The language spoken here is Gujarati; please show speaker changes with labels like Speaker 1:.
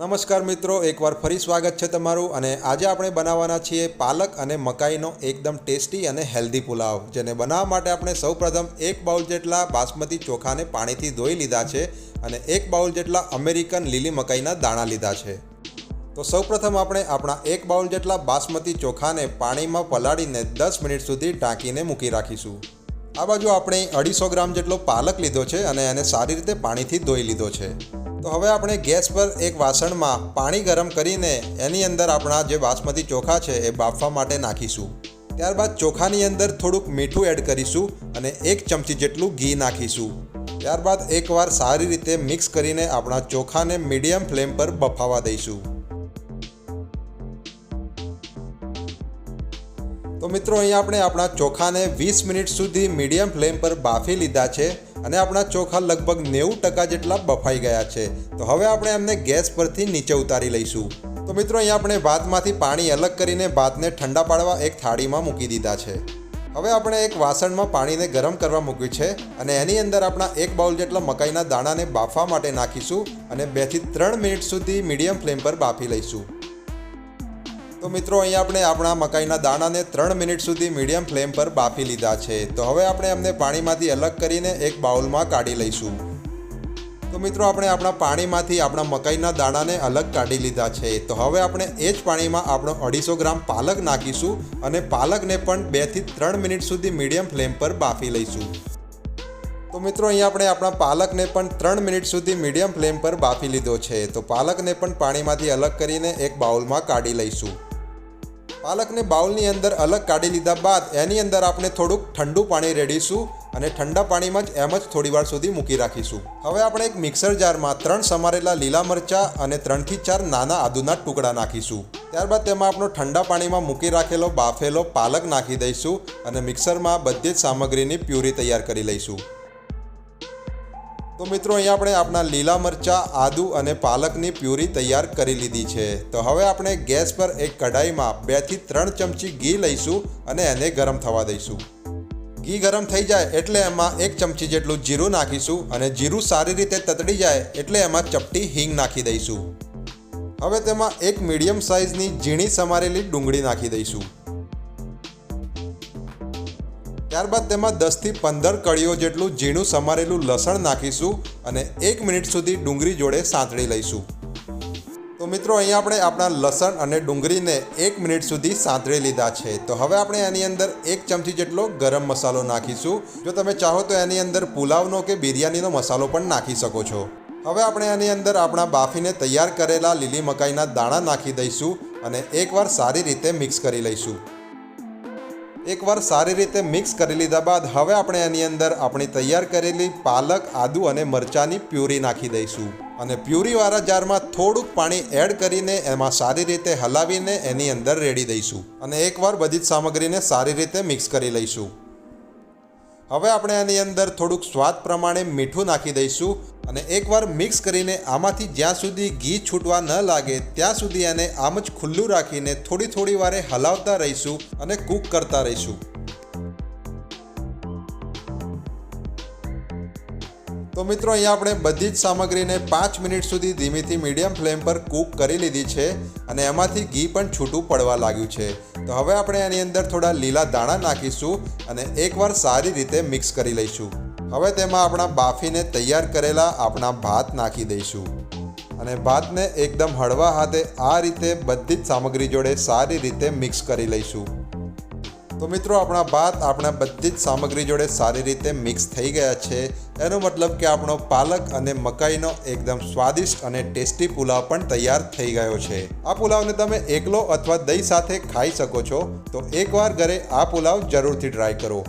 Speaker 1: નમસ્કાર મિત્રો, એકવાર ફરી સ્વાગત છે તમારું અને આજે આપણે બનાવવાના છીએ પાલક અને મકાઈનો એકદમ ટેસ્ટી અને હેલ્ધી પુલાવ, જેને બનાવવા માટે આપણે સૌપ્રથમ એક બાઉલ જેટલા બાસમતી ચોખાને પાણીથી ધોઈ લીધા છે અને એક બાઉલ જેટલા અમેરિકન લીલી મકાઈના દાણા લીધા છે. તો સૌપ્રથમ આપણે આપણા એક બાઉલ જેટલા બાસમતી ચોખાને પાણીમાં પલાળીને દસ મિનિટ સુધી ઢાંકીને મૂકી રાખીશું. આ બાજુ આપણે અઢીસો ગ્રામ જેટલો પાલક લીધો છે અને એને સારી રીતે પાણીથી ધોઈ લીધો છે. તો હવે આપણે ગેસ પર એક વાસણમાં પાણી ગરમ કરીને એની અંદર આપણા જે બાસમતી ચોખા છે એ બાફવા માટે નાખીશું. ત્યારબાદ ચોખાની અંદર થોડુંક મીઠું એડ કરીશું અને એક ચમચી જેટલું ઘી નાખીશું. ત્યારબાદ એકવાર સારી રીતે મિક્સ કરીને આપણા ચોખાને મીડિયમ ફ્લેમ પર બફાવા દઈશું. તો મિત્રો, અહીંયા આપણે આપણા ચોખાને વીસ મિનિટ સુધી મીડિયમ ફ્લેમ પર બાફી લીધા છે. અને આપણા ચોખા લગભગ નેવું ટકા જેટલા બફાઈ ગયા છે. તો હવે આપણે એમને ગેસ પરથી નીચે ઉતારી લઈશું. તો મિત્રો, અહીંયા આપણે ભાતમાંથી પાણી અલગ કરીને ભાતને ઠંડા પાડવા એક થાળીમાં મૂકી દીધા છે. હવે આપણે એક વાસણમાં પાણીને ગરમ કરવા મૂક્યું છે અને એની અંદર આપણા એક બાઉલ જેટલા મકાઈના દાણાને બાફવા માટે નાખીશું અને બેથી ત્રણ મિનિટ સુધી મીડિયમ ફ્લેમ પર બાફી લઈશું. તો મિત્રો અહીંયા આપણે આપણા મકાઈના દાણાને ત્રણ મિનિટ સુધી મીડિયમ ફ્લેમ પર બાફી લીધા છે. તો હવે આપણે એમને પાણીમાંથી અલગ કરીને એક બાઉલમાં કાઢી લઈશું. તો મિત્રો, આપણે આપણા પાણીમાંથી આપણા મકાઈના દાણાને અલગ કાઢી લીધા છે. તો હવે આપણે એ જ પાણીમાં આપણો અઢીસો ગ્રામ પાલક નાખીશું અને પાલકને પણ બેથી ત્રણ મિનિટ સુધી મીડિયમ ફ્લેમ પર બાફી લઈશું. તો મિત્રો અહીંયા આપણે આપણા પાલકને પણ ત્રણ મિનિટ સુધી મીડિયમ ફ્લેમ પર બાફી લીધો છે. તો પાલકને પણ પાણીમાંથી અલગ કરીને એક બાઉલમાં કાઢી લઈશું. પાલકને બાઉલની અંદર અલગ કાઢી લીધા બાદ એની અંદર આપણે થોડુંક ઠંડુ પાણી રેડીશું અને ઠંડા પાણીમાં જ એમ જ થોડીવાર સુધી મૂકી રાખીશું. હવે આપણે એક મિક્સર જારમાં ત્રણ સમારેલા લીલા મરચાં અને ત્રણથી ચાર નાના આદુના ટુકડા નાખીશું. ત્યારબાદ તેમાં આપણો ઠંડા પાણીમાં મૂકી રાખેલો બાફેલો પાલક નાખી દઈશું અને મિક્સરમાં બધી જ સામગ્રીની પ્યુરી તૈયાર કરી લઈશું. તો મિત્રો અહીંયા આપણે આપણા લીલા મરચાં, આદુ અને પાલકની પ્યુરી તૈયાર કરી લીધી છે. તો હવે આપણે ગેસ પર એક કઢાઈમાં બેથી ત્રણ ચમચી ઘી લઈશું અને એને ગરમ થવા દઈશું. ઘી ગરમ થઈ જાય એટલે એમાં એક ચમચી જેટલું જીરું નાખીશું અને જીરું સારી રીતે તતડી જાય એટલે એમાં ચપટી હિંગ નાખી દઈશું. હવે તેમાં એક મીડિયમ સાઇઝની ઝીણી સમારેલી ડુંગળી નાખી દઈશું. ત્યારબાદ તેમાં દસથી પંદર કળીઓ જેટલું ઝીણું સમારેલું લસણ નાખીશું અને એક મિનિટ સુધી ડુંગળી જોડે સાંતળી લઈશું. તો મિત્રો, અહીંયા આપણે આપણા લસણ અને ડુંગળીને એક મિનિટ સુધી સાંતળી લીધા છે. તો હવે આપણે એની અંદર એક ચમચી જેટલો ગરમ મસાલો નાખીશું. જો તમે ચાહો તો એની અંદર પુલાવનો કે બિરયાનીનો મસાલો પણ નાખી શકો છો. હવે આપણે એની અંદર આપણા બાફીને તૈયાર કરેલા લીલી મકાઈના દાણા નાખી દઈશું અને એકવાર સારી રીતે મિક્સ કરી લઈશું. એકવાર સારી રીતે મિક્સ કરી લીધા બાદ હવે આપણે એની અંદર આપણી તૈયાર કરેલી પાલક, આદુ અને મરચાંની પ્યુરી નાખી દઈશું. અને પ્યુરીવાળા જારમાં થોડુંક પાણી એડ કરીને એમાં સારી રીતે હલાવીને એની અંદર રેડી દઈશું. અને એકવાર બધી જ સામગ્રીને સારી રીતે મિક્સ કરી લઈશું. હવે આપણે એની અંદર થોડુંક સ્વાદ પ્રમાણે મીઠું નાખી દઈશું અને એકવાર મિક્સ કરીને આમાંથી જ્યાં સુધી ઘી છૂટવા ન લાગે ત્યાં સુધી એને આમ જ ખુલ્લું રાખીને થોડી થોડી વારે હલાવતા રહીશું અને કૂક કરતા રહીશું. તો મિત્રો, અહીંયા આપણે બધી જ સામગ્રીને પાંચ મિનિટ સુધી ધીમેથી મીડિયમ ફ્લેમ પર કૂક કરી લીધી છે અને એમાંથી ઘી પણ છૂટું પડવા લાગ્યું છે. તો હવે આપણે એની અંદર થોડા લીલા દાણા નાખીશું અને એકવાર સારી રીતે મિક્સ કરી લઈશું. હવે તેમાં આપણા બાફીને તૈયાર કરેલા આપણા ભાત નાખી દઈશું. અને ભાતને એકદમ હળવા હાથે આ રીતે બધી જ સામગ્રી જોડે સારી રીતે મિક્સ કરી લઈશું. તો મિત્રો, આપણા ભાત આપણા બધી જ સામગ્રી જોડે સારી રીતે મિક્સ થઈ ગયા છે. એનો મતલબ કે આપણો પાલક અને મકાઈનો એકદમ સ્વાદિષ્ટ અને ટેસ્ટી પુલાવ પણ તૈયાર થઈ ગયો છે. આ પુલાવને તમે એકલો અથવા દહીં સાથે ખાઈ શકો છો. તો એકવાર ઘરે આ પુલાવ જરૂરથી ટ્રાય કરો.